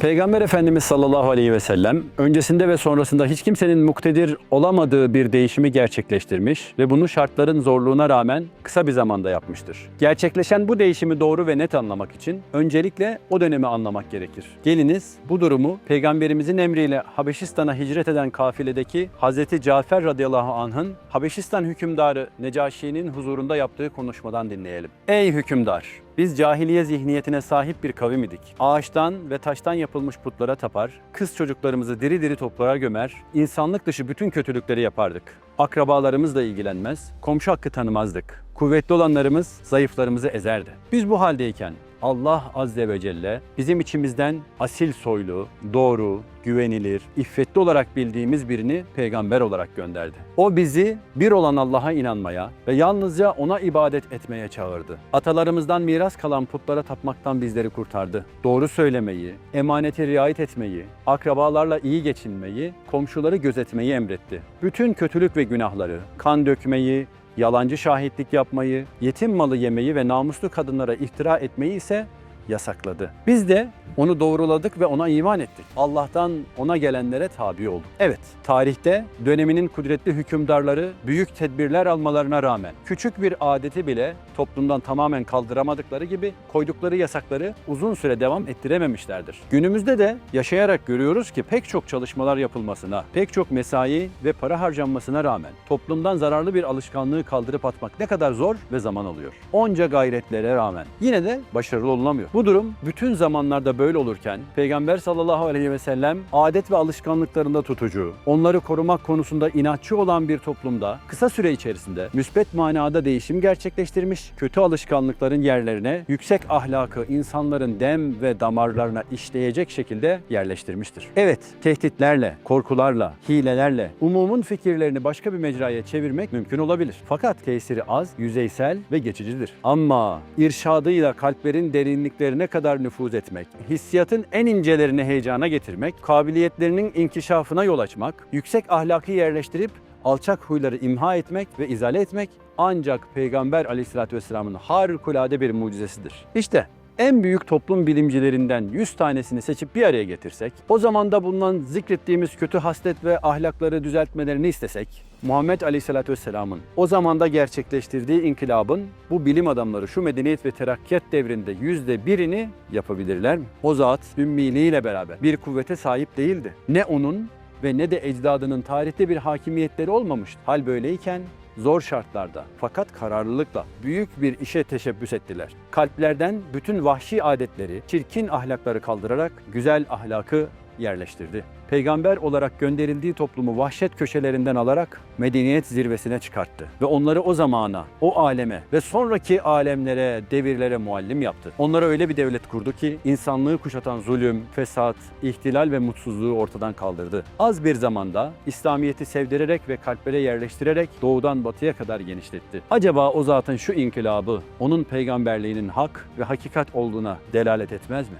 Peygamber Efendimiz sallallahu aleyhi ve sellem öncesinde ve sonrasında hiç kimsenin muktedir olamadığı bir değişimi gerçekleştirmiş ve bunu şartların zorluğuna rağmen kısa bir zamanda yapmıştır. Gerçekleşen bu değişimi doğru ve net anlamak için öncelikle o dönemi anlamak gerekir. Geliniz bu durumu Peygamberimizin emriyle Habeşistan'a hicret eden kafiledeki Hazreti Cafer radıyallahu anh'ın Habeşistan hükümdarı Necaşi'nin huzurunda yaptığı konuşmadan dinleyelim. Ey hükümdar! Biz cahiliye zihniyetine sahip bir kavim idik. Ağaçtan ve taştan yapılmış putlara tapar, kız çocuklarımızı diri diri toprağa gömer, insanlık dışı bütün kötülükleri yapardık. Akrabalarımızla ilgilenmez, komşu hakkı tanımazdık. Kuvvetli olanlarımız zayıflarımızı ezerdi. Biz bu haldeyken Allah Azze ve Celle bizim içimizden asil soylu, doğru, güvenilir, iffetli olarak bildiğimiz birini peygamber olarak gönderdi. O bizi bir olan Allah'a inanmaya ve yalnızca ona ibadet etmeye çağırdı. Atalarımızdan miras kalan putlara tapmaktan bizleri kurtardı. Doğru söylemeyi, emanete riayet etmeyi, akrabalarla iyi geçinmeyi, komşuları gözetmeyi emretti. Bütün kötülük ve günahları, kan dökmeyi, yalancı şahitlik yapmayı, yetim malı yemeyi ve namuslu kadınlara iftira etmeyi ise yasakladı. Biz de onu doğruladık ve ona iman ettik. Allah'tan ona gelenlere tabi olduk. Evet, tarihte döneminin kudretli hükümdarları büyük tedbirler almalarına rağmen küçük bir adeti bile toplumdan tamamen kaldıramadıkları gibi koydukları yasakları uzun süre devam ettirememişlerdir. Günümüzde de yaşayarak görüyoruz ki pek çok çalışmalar yapılmasına, pek çok mesai ve para harcanmasına rağmen toplumdan zararlı bir alışkanlığı kaldırıp atmak ne kadar zor ve zaman alıyor. Onca gayretlere rağmen yine de başarılı olunamıyor. Bu durum bütün zamanlarda böyle olurken Peygamber sallallahu aleyhi ve sellem adet ve alışkanlıklarında tutucu, onları korumak konusunda inatçı olan bir toplumda kısa süre içerisinde müspet manada değişim gerçekleştirmiş, kötü alışkanlıkların yerlerine yüksek ahlakı insanların dem ve damarlarına işleyecek şekilde yerleştirmiştir. Evet, tehditlerle, korkularla, hilelerle umumun fikirlerini başka bir mecraya çevirmek mümkün olabilir. Fakat tesiri az, yüzeysel ve geçicidir. Ama irşadıyla kalplerin derinliklerine kadar nüfuz etmek, hissiyatın en incelerini heyecana getirmek, kabiliyetlerinin inkişafına yol açmak, yüksek ahlakı yerleştirip alçak huyları imha etmek ve izale etmek ancak Peygamber aleyhissalatü vesselamın harikulade bir mucizesidir. İşte en büyük toplum bilimcilerinden 100 tanesini seçip bir araya getirsek, o zamanda bulunan zikrettiğimiz kötü haslet ve ahlakları düzeltmelerini istesek, Muhammed Aleyhisselatü Vesselam'ın o zamanda gerçekleştirdiği inkılabın bu bilim adamları şu medeniyet ve terakkiyat devrinde yüzde birini yapabilirler mi? O zat ümmiliğiyle beraber bir kuvvete sahip değildi. Ne onun ve ne de ecdadının tarihte bir hakimiyetleri olmamıştı. Hal böyleyken zor şartlarda fakat kararlılıkla büyük bir işe teşebbüs ettiler. Kalplerden bütün vahşi adetleri, çirkin ahlakları kaldırarak güzel ahlakı yerleştirdi. Peygamber olarak gönderildiği toplumu vahşet köşelerinden alarak medeniyet zirvesine çıkarttı ve onları o zamana, o aleme ve sonraki alemlere, devirlere muallim yaptı. Onlara öyle bir devlet kurdu ki insanlığı kuşatan zulüm, fesat, ihtilal ve mutsuzluğu ortadan kaldırdı. Az bir zamanda İslamiyeti sevdirerek ve kalplere yerleştirerek doğudan batıya kadar genişletti. Acaba o zatın şu inkılabı onun peygamberliğinin hak ve hakikat olduğuna delalet etmez mi?